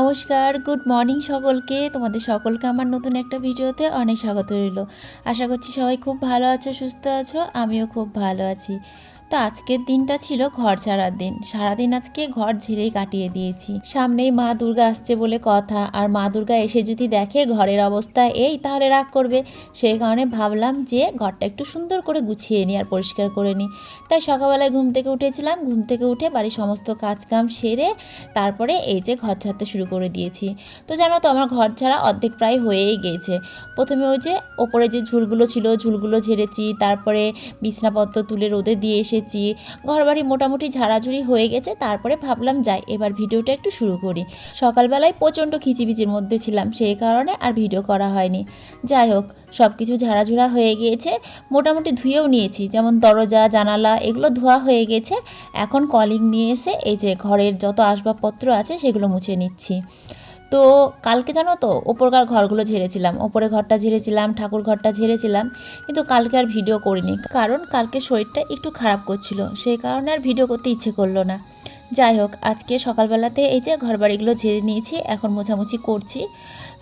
নমস্কার good morning সকলকে। তোমাদের সকলকে আমার নতুন একটা ভিডিওতে অনেক স্বাগত রইল। আশা করছি সবাই খুব ভালো আছো, সুস্থ আছো, আমিও খুব ভালো আছি। তো আজকের দিনটা ছিল ঘর ছাড়ার দিন। সারাদিন আজকে ঘর ঝেড়েই কাটিয়ে দিয়েছি। সামনেই মা দুর্গা আসছে বলে কথা। আর মা দুর্গা এসে যদি দেখে ঘরের অবস্থা এই, তাহলে রাগ করবে। সেই কারণে ভাবলাম যে ঘরটা একটু সুন্দর করে গুছিয়ে নিই আর পরিষ্কার করে নিই। তাই সকালবেলায় ঘুম থেকে উঠেছিলাম। ঘুম থেকে উঠে বাড়ির সমস্ত কাজ কাম সেরে তারপরে এই যে ঘর ছাড়তে শুরু করে দিয়েছি। তো জানো তো, আমার ঘর ছাড়া অর্ধেক প্রায় হয়েই গিয়েছে প্রথমে ওই যে ওপরে যে ঝুলগুলো ছিল, ঝুলগুলো ঝেড়েছি। তারপরে বিছনাপত্র তুলে রোদে দিয়ে এসেছি ঘরবাড়ি মোটামুটি ঝাড়াঝুড়ি হয়ে গেছে, তারপরে ভাবলাম, যাই, এবার ভিডিওটা একটু শুরু করি। সকালবেলায় প্রচণ্ড খিচিবিচির মধ্যে ছিলাম, সেই কারণে আর ভিডিও করা হয়নি। যাই হোক সব কিছু ঝাড়াঝুড়া হয়ে গিয়েছে, মোটামুটি ধুয়েও নিয়েছি, যেমন দরজা, জানালা, এগুলো ধোয়া হয়ে গেছে। এখন কলিং নিয়ে এসে এই যে ঘরের যত আসবাবপত্র আছে, সেগুলো মুছে নিচ্ছি। তো কালকে জানো তো ওপরকার ঘরগুলো ঝেড়েছিলাম, ওপরে ঘরটা ঝেড়েছিলাম, ঠাকুর ঘরটা ঝেড়েছিলাম, কিন্তু কালকে আর ভিডিও করিনি কারণ কালকে শরীরটা একটু খারাপ করছিল, সেই কারণে আর ভিডিও করতে ইচ্ছে করল না। যাই হোক, আজকে সকালবেলাতে এই যে ঘরবাড়িগুলো ঝেড়ে নিয়েছি, এখন মোছামুছি করছি।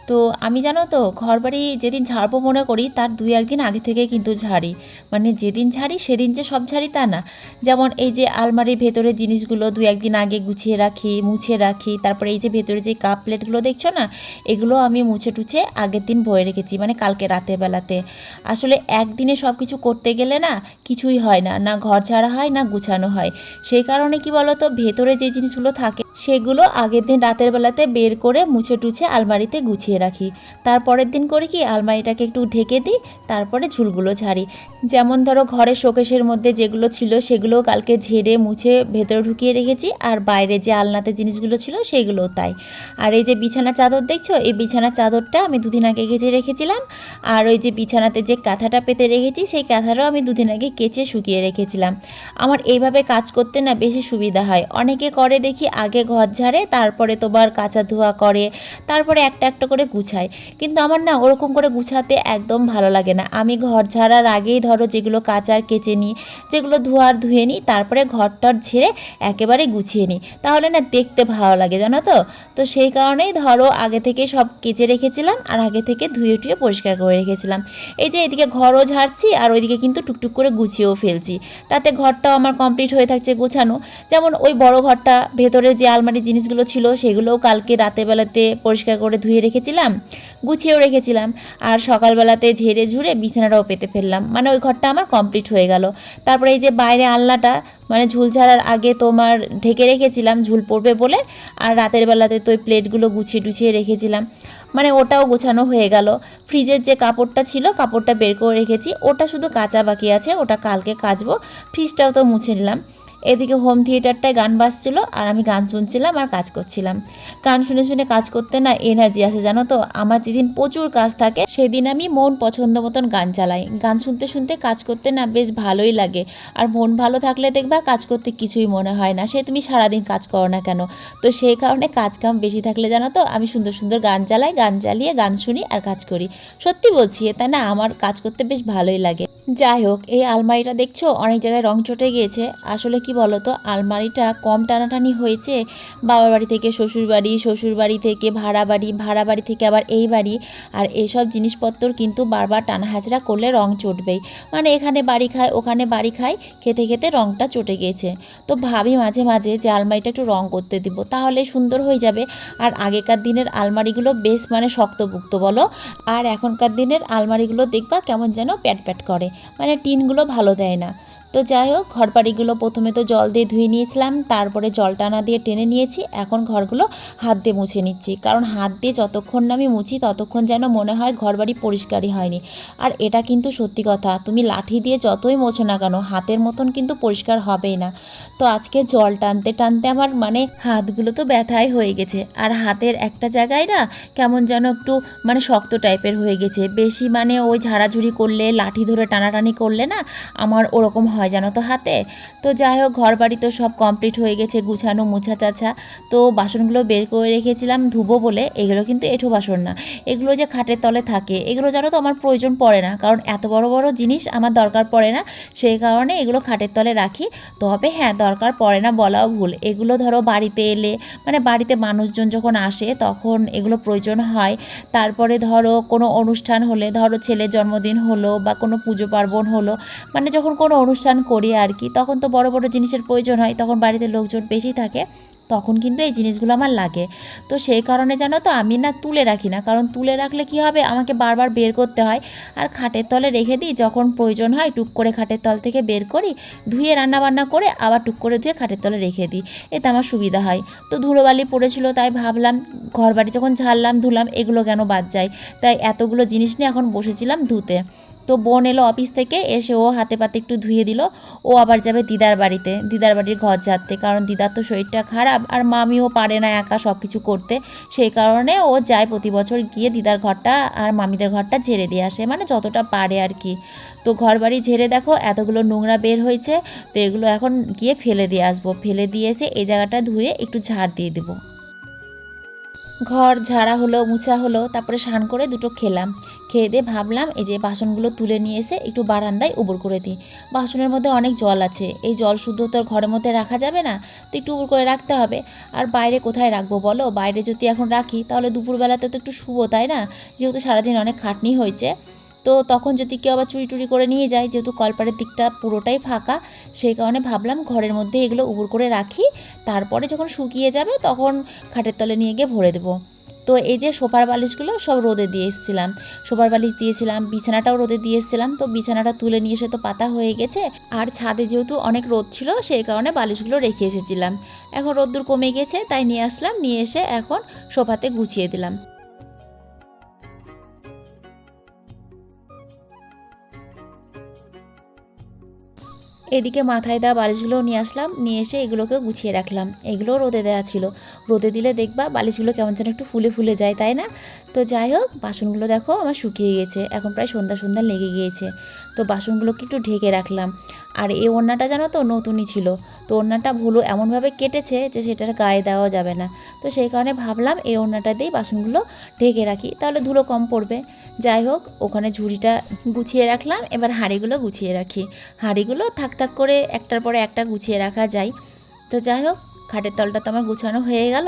তো আমি জানো তো, ঘরবাড়ি যেদিন ঝাড়বো মনে করি, তার দুই একদিন আগে থেকে কিন্তু ঝাড়ি। মানে যেদিন ঝাড়ি, সেদিন যে সব ঝাড়ি তা না। যেমন এই যে আলমারির ভেতরে জিনিসগুলো দু একদিন আগে গুছিয়ে রাখি, মুছে রাখি, তারপরে এই যে ভেতরে যে কাপ প্লেটগুলো দেখছ না, এগুলো আমি মুছে টুছে আগের দিন বয়ে রেখেছি মানে কালকে রাতের বেলাতে। আসলে একদিনে সব কিছু করতে গেলে না কিছুই হয় না না ঘর ঝাড়া হয়, না গুছানো হয়। সেই কারণে কি বলতো, ভেতরে যে জিনিসগুলো থাকে সেগুলো আগের দিন রাতের বেলাতে বের করে মুছে টুছে আলমারিতে গুছিয়ে রাখি। তারপরের দিন করে কি আলমারিটাকে একটু ঢেকে দিই, তারপরে ঝুলগুলো ঝাড়ি। যেমন ধরো ঘরের শোকেশের মধ্যে যেগুলো ছিল সেগুলো কালকে ঝেড়ে মুছে ভেতরে ঢুকিয়ে রেখেছি, আর বাইরে যে আলনাতে জিনিসগুলো ছিল সেগুলোও তাই। আর এই যে বিছানা চাদর দেখছ? এই বিছানা চাদরটা আমি দুদিন আগে কেচে রেখেছিলাম, আর ওই যে বিছানাতে যে কাঁথাটা পেতে রেখেছি সেই কাঁথাটাও আমি দুদিন আগে কেচে শুকিয়ে রেখেছিলাম। আমার এইভাবে কাজ করতে না বেশি সুবিধা হয়। অনেকে করে দেখি, আগে ঘর ঝাড়ে, তারপরে তোমার কাঁচা ধোয়া করে, তারপরে একটা একটা করে গুছায়। কিন্তু আমার না ওরকম করে গুছাতে একদম ভালো লাগে না। আমি ঘর ঝাড়ার আগেই ধরো যেগুলো কাচার কেচে নিই, যেগুলো ধোয়ার ধুয়ে নিই, তারপরে ঘরটর ঝেড়ে একেবারে গুছিয়ে নিই। তাহলে না দেখতে ভালো লাগে, জানো তো? তো সেই কারণেই ধরো আগে থেকে সব কেচে রেখেছিলাম আর আগে থেকে ধুয়ে টুয়ে পরিষ্কার করে রেখেছিলাম। এই যে এদিকে ঘরও ঝাড়ছি আর ওইদিকে কিন্তু টুকটুক করে গুছিয়েও ফেলছি। তাতে ঘরটাও আমার কমপ্লিট হয়ে থাকছে গোছানো। যেমন ওই বড় ঘরটা ভেতরে যে আলমারি জিনিসগুলো ছিল সেগুলোও কালকে রাতের বেলাতে পরিষ্কার করে ধুয়ে রেখেছিলাম, গুছিয়েও রেখেছিলাম। আর সকালবেলাতে ঝেড়ে ঝুড়ে বিছানাটাও পেতে ফেললাম। মানে ওই ঘরটা আমার কমপ্লিট হয়ে গেল। তারপরে এই যে বাইরে আলনাটা মানে ঝুল ছাড়ার আগে তোমার ঢেকে রেখেছিলাম, ঝুল পড়বে বলে। আর রাতের বেলাতে তো ওই প্লেটগুলো গুছিয়ে টুছিয়ে রেখেছিলাম। মানে ওটাও গোছানো হয়ে গেল। ফ্রিজের যে কাপড়টা ছিল, কাপড়টা বের করে রেখেছি। ওটা শুধু কাঁচা বাকি আছে, ওটা কালকে কাচবো। ফ্রিজটাও তো মুছে নিলাম। এদিকে হোম থিয়েটারটায় গান বাজছিল আর আমি গান শুনছিলাম আর কাজ করছিলাম। গান শুনে শুনে কাজ করতে না এনার্জি আসে, জানো তো? আমার যেদিন প্রচুর কাজ থাকে, সেদিন আমি মন পছন্দ মতন গান চালাই। গান শুনতে শুনতে কাজ করতে না বেশ ভালোই লাগে। আর মন ভালো থাকলে দেখবা কাজ করতে কিছুই মনে হয় না। সে তুমি সারাদিন কাজ করো না কেন? তো সেই কারণে কাজ কাম বেশি থাকলে জানো তো, আমি সুন্দর সুন্দর গান চালাই, গান চালিয়ে গান শুনি আর কাজ করি। সত্যি বলছি তাই না আমার কাজ করতে বেশ ভালোই লাগে। যাই হোক, এই আলমারিটা দেখছ? অনেক জায়গায় রং চটে গিয়েছে। আসলে কি বলো তো আলমারিটা কম টানাটানি হয়েছে। বাবার বাড়ি থেকে শ্বশুর বাড়ি শ্বশুর বাড়ি থেকে ভাড়া বাড়ি ভাড়া বাড়ি থেকে আবার এই বাড়ি। আর এইসব জিনিসপত্র কিন্তু বারবার টানা হাজরা করলে রং চটবেই। মানে এখানে বাড়ি খায়, ওখানে বাড়ি খায়, খেতে খেতে রংটা চটে গিয়েছে। তো ভাবি মাঝে মাঝে যে আলমারিটা একটু রং করতে দিব, তাহলে সুন্দর হয়ে যাবে। আর আগেকার দিনের আলমারিগুলো বেশ মানে শক্তপুক্ত, বলো? আর এখনকার দিনের আলমারিগুলো দেখবা কেমন যেন প্যাট প্যাট করে। মানে টিনগুলো ভালো দেয় না। তো যাই হোক ঘর বাড়িগুলো প্রথমে তো জল দিয়ে ধুয়ে নিয়েছিলাম, তারপরে জল টানা দিয়ে টেনে নিয়েছি, এখন ঘরগুলো হাত দিয়ে মুছে নিচ্ছি। কারণ হাত দিয়ে যতক্ষণ না আমি মুছি, ততক্ষণ যেন মনে হয় ঘর বাড়ি পরিষ্কারই হয়নি। আর এটা কিন্তু সত্যি কথা, তুমি লাঠি দিয়ে যতই মোছো না কেন, হাতের মতন কিন্তু পরিষ্কার হবেই না। তো আজকে জল টানতে টানতে আমার মানে হাতগুলো তো ব্যথাই হয়ে গেছে, আর হাতের একটা জায়গায় না কেমন যেন একটু মানে শক্ত টাইপের হয়ে গেছে। বেশি মানে ওই ঝাড়াঝুড়ি করলে, লাঠি ধরে টানাটানি করলে না, আমার ওরকম হয় জানো তো হাতে? তো যাই হোক ঘর বাড়ি তো সব কমপ্লিট হয়ে গেছে, গুছানো মুছা চাছা তো বাসনগুলো বের করে রেখেছিলাম ধুবো বলে, এগুলো কিন্তু এঠো বাসন না। এগুলো যে খাটের তলে থাকে, এগুলো জানো তো আমার প্রয়োজন পড়ে না। কারণ এত বড় বড় জিনিস আমার দরকার পড়ে না, সেই কারণে এগুলো খাটের তলে রাখি। তবে হ্যাঁ দরকার পড়ে না বলাও ভুল। এগুলো ধরো বাড়িতে এলে মানে বাড়িতে মানুষজন যখন আসে, তখন এগুলো প্রয়োজন হয়। তারপরে ধরো কোনো অনুষ্ঠান হলে, ধরো ছেলের জন্মদিন হলো বা কোনো পুজো পার্বণ হলো মানে যখন কোনো অনুষ্ঠান করি আর কি। তখন তো বড় বড় জিনিসের প্রয়োজন হয়, তখন বাড়িতে লোকজন বেশি থাকে, তখন কিন্তু এই জিনিসগুলো আমার লাগে। তো সেই কারণে জানো তো, আমি না তুলে রাখি না, কারণ তুলে রাখলে কি হবে? আমাকে বারবার বের করতে হয়। আর খাটের তলে রেখে দিই, যখন প্রয়োজন হয় টুক করে খাটের তল থেকে বের করি, ধুয়ে রান্না বান্না করে আবার টুক করে ধুয়ে খাটের তলে রেখে দিই। এতে আমার সুবিধা হয়। তো ধুলোবালি পড়েছিল, তাই ভাবলাম ঘর বাড়ি যখন ঝাড়লাম, ধুলাম, এগুলো কেন বাদ যায়? তাই এতগুলো জিনিস নিয়ে এখন বসেছিলাম ধুতে। তো বোন এলো অফিস থেকে, এসে ও হাতে পাতে একটু ধুয়ে দিল। ও আবার যাবে দিদার বাড়িতে, দিদার বাড়ির ঘর ঝাড়তে। কারণ দিদার তো শরীরটা খারাপ, আর মামিও পারে না একা সব কিছু করতে। সেই কারণে ও যায় প্রতি বছর গিয়ে দিদার ঘরটা আর মামিদের ঘরটা ঝেড়ে দিয়ে আসে মানে যতটা পারে আর কি। তো ঘর বাড়ি ঝেড়ে দেখো, এতগুলো নোংরা বের হয়েছে, তো এগুলো এখন গিয়ে ফেলে দিয়ে আসব। ফেলে দিয়ে এসে এই জায়গাটা ধুয়ে একটু ঝাড় দিয়ে দেবো। ঘর ঝাড়া হলো, মুছা হলো, তারপরে স্নান করে দুটো খেলাম। খেয়ে দিয়ে ভাবলাম, এই যে বাসনগুলো তুলে নিয়ে এসে একটু বারান্দায় উবর করে দিই। বাসনের মধ্যে অনেক জল আছে। এই জল শুদ্ধ তো আর ঘরের মধ্যে রাখা যাবে না, তো একটু উবর করে রাখতে হবে। আর বাইরে কোথায় রাখব বলো? বাইরে যদি এখন রাখি, তাহলে দুপুরবেলাতে তো একটু শুবো, তাই না? যেহেতু সারাদিন অনেক খাটনি হয়েছে, তো তখন যদি কেউ আবার চুরি টুরি করে নিয়ে যায়, যেহেতু কলপাড়ের দিকটা পুরোটাই ফাঁকা, সেই কারণে ভাবলাম ঘরের মধ্যে এগুলো উবুর করে রাখি। তারপরে যখন শুকিয়ে যাবে, তখন খাটের তলে নিয়ে গিয়ে ভরে দেবো। তো এই যে সোফার বালিশগুলো সব রোদে দিয়ে এসেছিলাম। সোফার বালিশ দিয়েছিলাম, বিছানাটাও রোদে দিয়ে এসেছিলাম। তো বিছানাটা তুলে নিয়ে এসে তো পাতা হয়ে গেছে। আর ছাদে যেহেতু অনেক রোদ ছিল, সেই কারণে বালিশগুলো রেখে এসেছিলাম। এখন রোদ্দুর কমে গেছে, তাই নিয়ে আসলাম, নিয়ে এসে এখন সোফাতে গুছিয়ে দিলাম। এদিকে মাথায় দেওয়া বালিশগুলোও নিয়ে আসলাম, নিয়ে এসে এগুলোকে গুছিয়ে রাখলাম। এগুলোও রোদে দেওয়া ছিল। রোদে দিলে দেখবা বালিশগুলো কেমন যেন একটু ফুলে ফুলে যায়, তাই না? তো যাই হোক, বাসনগুলো দেখো আমার শুকিয়ে গেছে। এখন প্রায় সন্ধ্যা সন্ধ্যা লেগে গিয়েছে। তো বাসনগুলোকে একটু ঢেকে রাখলাম। আর এই ওড়নাটা জানো তো নতুনই ছিল। তো ওড়নাটা ভুলো এমনভাবে কেটেছে যে সেটার গায়ে দেওয়া যাবে না। তো সেই কারণে ভাবলাম এই ওড়নাটা দিয়েই বাসনগুলো ঢেকে রাখি। তাহলে ধুলো কম পড়বে। যাই হোক, ওখানে ঝুড়িটা গুছিয়ে রাখলাম। এবার হাঁড়িগুলো গুছিয়ে রাখি। হাঁড়িগুলো থাক থাক করে একটার পরে একটা গুছিয়ে রাখা যায়। তো যাই হোক খাটের তলটা তো আমার গুছানো হয়ে গেল।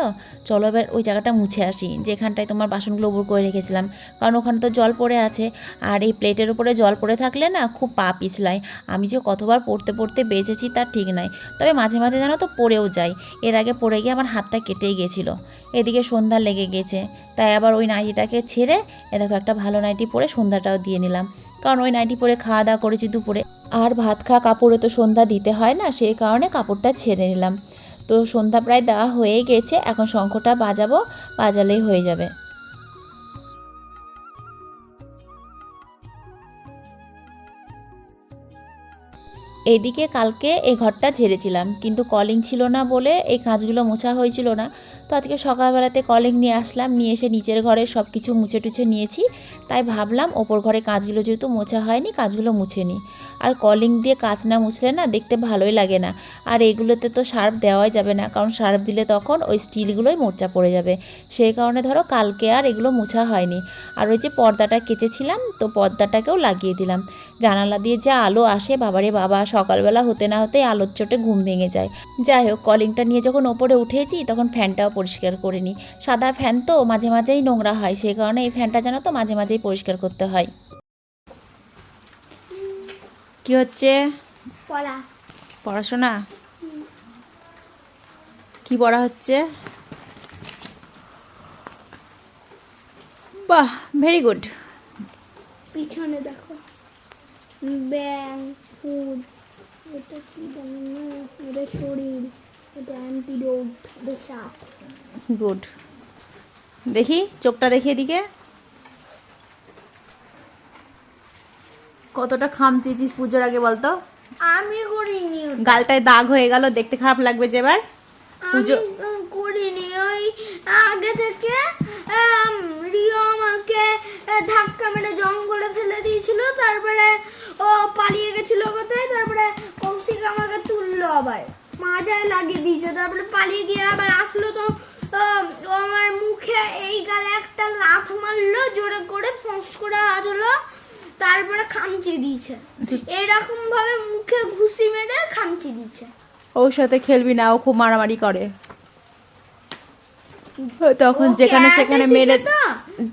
চলো এবার ওই জায়গাটা মুছে আসি, যেখানটায় তোমার বাসনগুলো উপর করে রেখেছিলাম। কারণ ওখানে তো জল পড়ে আছে, আর এই প্লেটের উপরে জল পড়ে থাকলে না খুব পা পিছলায়। আমি যে কতবার পড়তে পড়তে বেঁচেছি তার ঠিক নাই। তবে মাঝে মাঝে জানো তো পড়েও যাই এর আগে পড়ে গিয়ে আমার হাতটা কেটেই গেছিল। এদিকে সন্ধ্যা লেগে গেছে। তাই আবার ওই নাইটিটাকে ছেড়ে, এ দেখো একটা ভালো নাইটি পরে সন্ধ্যাটাও দিয়ে নিলাম। কারণ ওই নাইটি পরে খাওয়া দাওয়া করেছি দুপুরে। আর ভাত খাওয়া কাপড়ে তো সন্ধ্যা দিতে হয় না সেই কারণে কাপড়টা ছেড়ে নিলাম। তো সন্ধ্যা প্রায় দেওয়া হয়ে গেছে, এখন শঙ্খটা বাজাবো, বাজালেই হয়ে যাবে। এদিকে কালকে এই ঘরটা ঝেড়েছিলাম, কিন্তু কলিং ছিল না বলে এই কাঁচগুলো মোছা হয়েছিল না। তো আজকে সকালবেলাতে কলিং নিয়ে আসলাম, নিয়ে এসে নিচের ঘরে সব কিছু মুছে টুছে নিয়েছি। তাই ভাবলাম ওপর ঘরে কাঁচগুলো যেহেতু মোছা হয়নি কাঁচগুলো মুছে নিই। আর কলিং দিয়ে কাঁচ না মুছলে না দেখতে ভালোই লাগে না। আর এগুলোতে তো সার্ফ দেওয়াই যাবে না, কারণ সার্ফ দিলে তখন ওই স্টিলগুলোই মোর্চা পড়ে যাবে। সেই কারণে ধরো কালকে আর এগুলো মোছা হয়নি। আর ওই যে পর্দাটা কেচেছিলাম, তো পর্দাটাকেও লাগিয়ে দিলাম। জানালা দিয়ে যা আলো আসে, বাবারে বাবা, সকালবেলা হতে না হতে আলোর চোটে ঘুম ভেঙে যায়। যাই হোক, কলিংটা নিয়ে যখন ওপরে উঠেছি, তখন ফ্যানটাও পরিষ্কার করে নিই। সাদা ফ্যান তো মাঝে মাঝেই নোংরা হয় সেই কারণে এই ফ্যানটা জানো তো মাঝে মাঝেই পরিষ্কার করতে হয়। কি হচ্ছে? পড়া। পড়াশোনা? কি পড়া হচ্ছে? বাহ ভেরি গুড পিছনে দেখো। ব্যাং ফুড এটা কি জানি না এটা শরীর। এটা অ্যান্টিডোট এটা সাপ গুড দেখি চোখটা দেখি এদিকে। কতটা খাম চেয়েছিস পুজোর আগে বলতো? আমি করিনি গালটায় দাগ হয়ে গেল দেখতে খারাপ লাগবে যে এবার। পুজো করিনি ওই আগে থেকে রিও আমাকে ধাক্কা মেরে জঙ্গলে ফেলে দিয়েছিল তারপরে ও পালিয়ে গেছিল কোথায়? তারপরে কৌশিক আমাকে তুললো আবার। মাজায় লাগিয়ে দিয়েছে তারপরে পালিয়ে গিয়ে আবার আসলো তো আমার মুখে এই গালে একটা লাথ মারলো জোরে করে ফোঁস করে আসলো তারপরে খামচি দিয়েছে। এরকম ভাবে মুখে ঘুষি মেরে খামচি দিয়েছে। ওর সাথে খেলবি না ও খুব মারামারি করে। তখন যেখানে সেখানে মেরে তো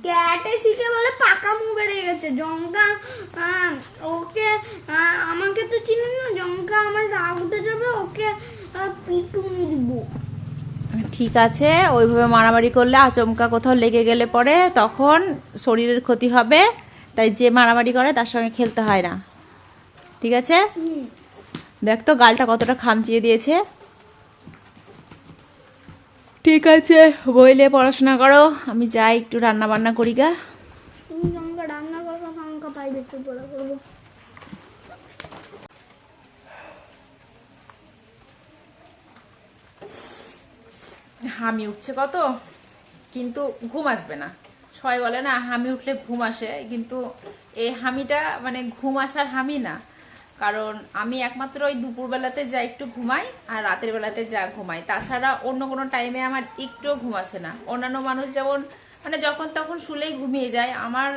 ক্যাটে শিখে বলে পাকা মুখ বেড়ে গেছে। জঙ্কা ওকে আমাকে তো চিনি না জঙ্কা আমার রাগ উঠে যাবে ওকে ঠিক আছে ওইভাবে মারামারি করলে আচমকা কোথাও লেগে গেলে পরে তখন শরীরের ক্ষতি হবে তাই যে মারামারি করে তার সঙ্গে খেলতে হয় না। ঠিক আছে? দেখ তো গালটা কতটা খামচিয়ে দিয়েছে। ঠিক আছে বইলে পড়াশোনা করো আমি যাই একটু রান্না বান্না করি গা। রান্না করব জঙ্কা প্রাইভেট পড়া করব হামি উঠছে কত? কিন্তু ঘুম আসবে না। সবাই বলে, না, হামি উঠলে ঘুম আসে। কিন্তু এই হামিটা মানে ঘুম আসার হামি না। কারণ আমি একমাত্র ওই দুপুরবেলাতে যা একটু ঘুমাই আর রাতের বেলাতে যা ঘুমাই। তাছাড়া অন্য কোনো টাইমে আমার একটুও ঘুম আসে না। অন্যান্য মানুষ যেমন মানে যখন তখন শুলেই ঘুমিয়ে যায়, আমার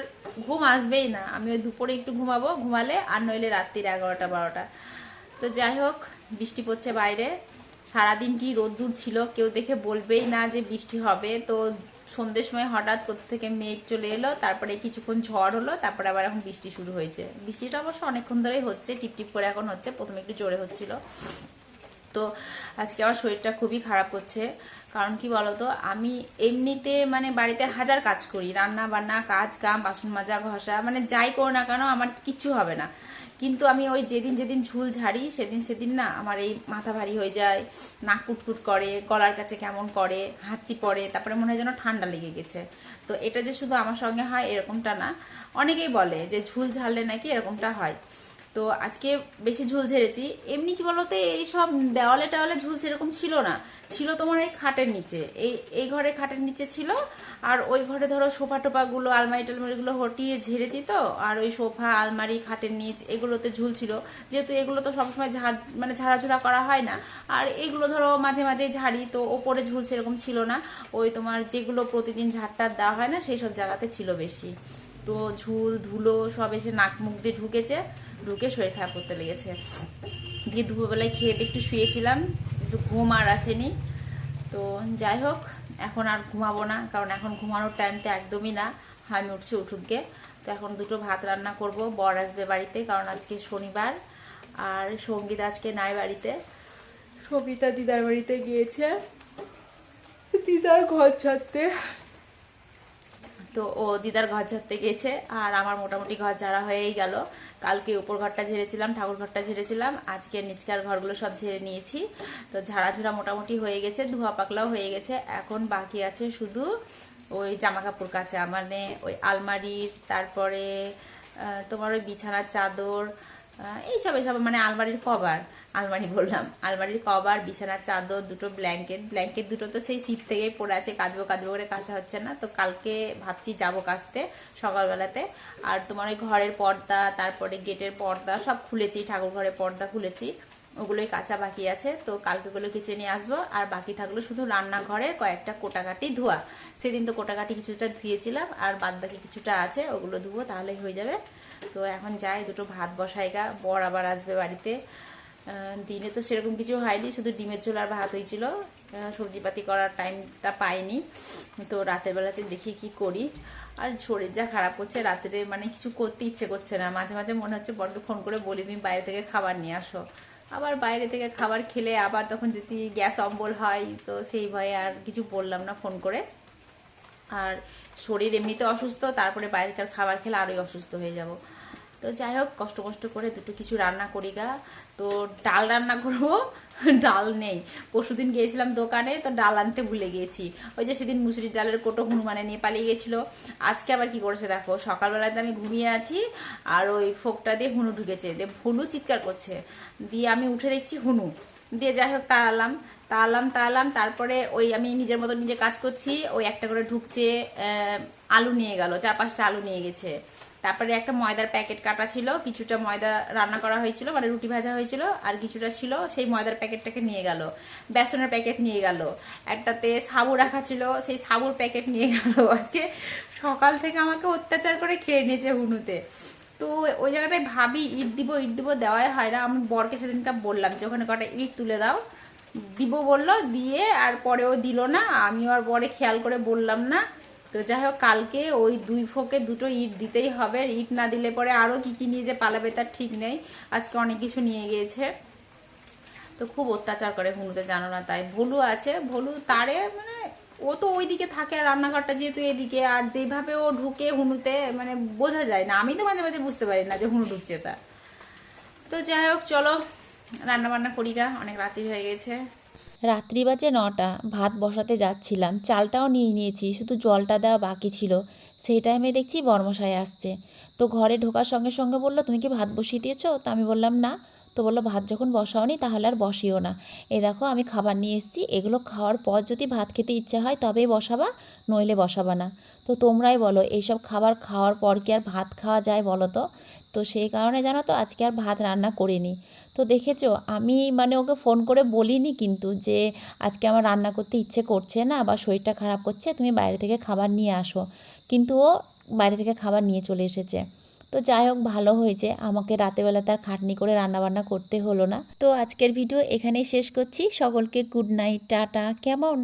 ঘুম আসবেই না। আমি ওই দুপুরে একটু ঘুমাবো, ঘুমালে আর নইলে রাত্রির এগারোটা, বারোটা। তো যাই হোক, বৃষ্টি পড়ছে বাইরে। সারাদিন কি রোদ্দুর ছিল কেউ দেখে বলবেই না যে বৃষ্টি হবে। তো সন্ধ্যের সময় হঠাৎ কোথা থেকে মেঘ চলে এলো, তারপরে কিছুক্ষণ ঝড় হলো, তারপরে আবার এখন বৃষ্টি শুরু হয়েছে। বৃষ্টিটা অবশ্য অনেকক্ষণ ধরেই হচ্ছে, টিপটিপ টিপ করে এখন হচ্ছে, প্রথমে একটু জোরে হচ্ছিল। তো আজকে আমার শরীরটা খুবই খারাপ করছে কারণ কি বলতো, আমি এমনিতে মানে বাড়িতে হাজার কাজ করি, রান্না বান্না, কাজ, কাম, বাসন মাজা, ঘষা মানে যাই করো না কেন আমার কিচ্ছু হবে না। কিন্তু আমি ওই যেদিন যেদিন ঝুল ঝাড়ি, সেদিন সেদিন না আমার এই মাথা ভারী হয়ে যায়, নাক কুটকুট করে, গলার কাছে কেমন করে, হাঁচি পড়ে, তারপরে মনে হয় যেন ঠান্ডা লেগে গেছে। তো এটা যে শুধু আমার সঙ্গে হয় এরকমটা না। অনেকেই বলে যে ঝুল ঝাড়লে নাকি এরকমটা হয়। তো আজকে বেশি ঝুল ঝেড়েছি। এমনি কি বলতো এইসব দেওয়ালে টেওয়ালে ঝুল সেরকম ছিল না। ছিল তোমার এই খাটের নিচে। এই এই ঘরে খাটের নিচে ছিল। আর ওই ঘরে ধরো সোফা টোফা গুলো আলমারি টালমারি গুলো হটিয়ে ঝেড়েছি তো। আর ওই সোফা, আলমারি, খাটের নিচ, এগুলোতে ঝুল ছিল। যেহেতু এগুলো তো সবসময় ঝাড় মানে ঝাড়াঝুড়া করা হয় না। আর এগুলো ধরো মাঝে মাঝে ঝাড়ি, তো ওপরে ঝুল সেরকম ছিল না। ওই তোমার যেগুলো প্রতিদিন ঝাড়টার দেওয়া হয় না, সেই সব জায়গাতে ছিল বেশি। তো ঝুল, ধুলো সব এসে নাক মুখ দিয়ে ঢুকেছে। ঢুকে শরীর খারাপ করতে লেগেছে। দিয়ে দুপুরবেলায় খেয়ে একটু শুয়েছিলাম একটু ঘুম আর আসেনি। তো যাই হোক, এখন আর ঘুমাবো না, কারণ এখন ঘুমানোর টাইমটা একদমই না। আমি উঠছি উঠুনকে। তো এখন দুটো ভাত রান্না করব, বর আসবে বাড়িতে, কারণ আজকে শনিবার, আর সংগীত আজকে নাই বাড়িতে। সঙ্গীতা দিদার বাড়িতে গিয়েছে। দিদার ঘর ছাড়তে। তো ও দিদার ঘর ঝাড়তে গেছে, আর আমার মোটামুটি ঘর ঝাড়া হয়েই গেল। কালকে উপর ঘরটা ঝেড়েছিলাম, ঠাকুর ঘরটা ঝেড়েছিলাম, আজকে নিচকার ঘরগুলো সব ঝেড়ে নিয়েছি। তো ঝাড়াঝুড়া মোটামুটি হয়ে গেছে, ধোয়া পাকলাও হয়ে গেছে, এখন বাকি আছে শুধু ওই জামা কাপড় কাচা মানে ওই আলমারির, তারপরে তোমার ওই বিছানার চাদর এইসব এসব মানে আলমারির কভার আলমারি বললাম। আলমারির কভার বিছানার চাদর, দুটো ব্ল্যাঙ্কেট ব্ল্যাঙ্কেট দুটো তো সেই শীত থেকেই পড়ে আছে, কাঁদবো কাঁদবো করে কাঁচা হচ্ছে না। তো কালকে ভাবছি যাব কাচতে সকালবেলাতে। আর তোমার ওই ঘরের পর্দা, তারপরে গেটের পর্দা, সব খুলেছি ঠাকুর ঘরের পর্দা খুলেছি। ওগুলোই কাঁচা বাকি আছে, তো কালকে কিচে নিয়ে আসব। আর বাকি থাকল শুধু রান্নাঘরে কয়েকটা কোটাকাটি ধোয়া। সেদিন তো কোটাকাটি কিছুটা ধুয়েছিলাম, আর বাদ বাকি কিছুটা আছে, ওগুলো ধুবো, তাহলেই হয়ে যাবে। তো এখন যাই, দুটো ভাত বসাইগা বর আবার আসবে বাড়িতে। দিনে তো সেরকম কিছু হয়নি, শুধু ডিমের ঝোল আর ভাত হয়েছিল। সবজিপাতি করার টাইমটা পাইনি। তো রাতের বেলাতে দেখি কি করি। আর শরীর যা খারাপ করছে, রাত্রে মানে কিছু করতে ইচ্ছে করছে না। মাঝে মাঝে মনে হচ্ছে বড়কে ফোন করে বলি, তুমি বাইরে থেকে খাবার নিয়ে আসো। আবার বাইরে থেকে খাবার খেলে আবার তখন যদি গ্যাস অম্বল হয়, তো সেই ভয়ে আর কিছু বললাম না ফোন করে। আর শরীর এমনিতে অসুস্থ, তারপরে বাইরেকার খাবার খেলে আরোই অসুস্থ হয়ে যাব। তো যাই হোক, কষ্ট কষ্ট করে দুটো কিছু রান্না করি গা। তো ডাল রান্না করব, ডাল নেই। পরশুদিন গিয়েছিলাম দোকানে, তো ডাল আনতে ভুলে গিয়েছি। ওই যে সেদিন মুসুরির ডালের কোটো হনুমানে নিয়ে পালিয়ে গেছিল। আজকে আবার কি করেছে দেখো, সকালবেলাতে আমি ঘুমিয়ে আছি, আর ওই ফোকটা দিয়ে হুনু ঢুকেছে। দিয়ে হুনু চিৎকার করছে। দিয়ে আমি উঠে দেখছি হুনু। দিয়ে যাই হোক, তাড়ালাম তাড়ালাম তাড়ালাম। তারপরে ওই আমি নিজের মতো নিজে কাজ করছি। ওই একটা করে ঢুকছে আলু নিয়ে গেল চার পাঁচটা আলু নিয়ে গেছে। তারপরে একটা ময়দার প্যাকেট কাটা ছিল, কিছুটা ময়দা রান্না করা হয়েছিল মানে রুটি ভাজা হয়েছিল, আর কিছুটা ছিল সেই ময়দার প্যাকেটটাকে নিয়ে গেল, বেসনের প্যাকেট নিয়ে গেল, একটাতে সাবু রাখা ছিল, সেই সাবুর প্যাকেট নিয়ে গেল। আজকে সকাল থেকে আমাকে অত্যাচার করে খেয়ে নিয়েছে হুনুতে। তো ওই জায়গাটায় ভাবি, ইট দিব ইট দিব দেওয়াই হয় না, আমি বরকে সেদিনটা বললাম যে, ওখানে কটা ইট তুলে দাও। দিব বলল, দিয়ে আর পরেও দিল না আমি আর বরে খেয়াল করে বললাম না। তো যাই হোক, কালকে ওই দুই ফোকে দুটো ইট দিতেই হবে। ইট না দিলে পরে আরও কি কি নিয়ে যে পালাবে তার ঠিক নেই। আজকে অনেক কিছু নিয়ে গিয়েছে। তো খুব অত্যাচার করে হুনুতে জানো না তাই। ভলু আছে, ভলু তারে মানে ও তো ওইদিকে থাকে আর রান্নাঘরটা যেহেতু এদিকে। আর যেভাবে ও ঢুকে হুনুতে মানে বোঝা যায় না। আমি তো মাঝে মাঝে বুঝতে পারি না যে হুনু ঢুকছে তা। তো যাই হোক, চলো রান্না বান্না করি গা। অনেক রাত্রি হয়ে গেছে। রাত্রি বাজে নটা, ভাত বসাতে যাচ্ছিলাম। চালটাও নিয়ে নিয়েছি, শুধু জলটা দেওয়া বাকি ছিল। সেই টাইমে দেখছি বর্মশাই আসছে। তো ঘরে ঢোকার সঙ্গে সঙ্গে বলল, তুমি কি ভাত বসিয়ে দিয়েছ? তো আমি বললাম, না। তো বলল, ভাত যখন বসাওনি তাহলে আর বসিও না। এ দেখো, আমি খাবার নিয়ে এসেছি। এগুলো খাওয়ার পর যদি ভাত খেতে ইচ্ছে হয় তবেই বসাবা, নইলে বসাবা না। তো তোমরাই বলো, এইসব খাবার খাওয়ার পর কি আর ভাত খাওয়া যায় বলো তো? তো সেই কারণে জানো তো আজকে আর ভাত রান্না করিনি। তো দেখেছ, আমি মানে ওকে ফোন করে বলিনি কিন্তু যে আজকে আমার রান্না করতে ইচ্ছে করছে না বা শরীরটা খারাপ করছে, তুমি বাইরে থেকে খাবার নিয়ে আসো। কিন্তু ও বাইরে থেকে খাবার নিয়ে চলে এসেছে। তো যাই হোক, ভালো হয়েছে। আমাকে রাতেবেলা তার খাটনি করে রান্নাবান্না করতে হলো না। তো আজকের ভিডিও এখানেই শেষ করছি। সকলকে গুড নাইট টাটা, কেমন?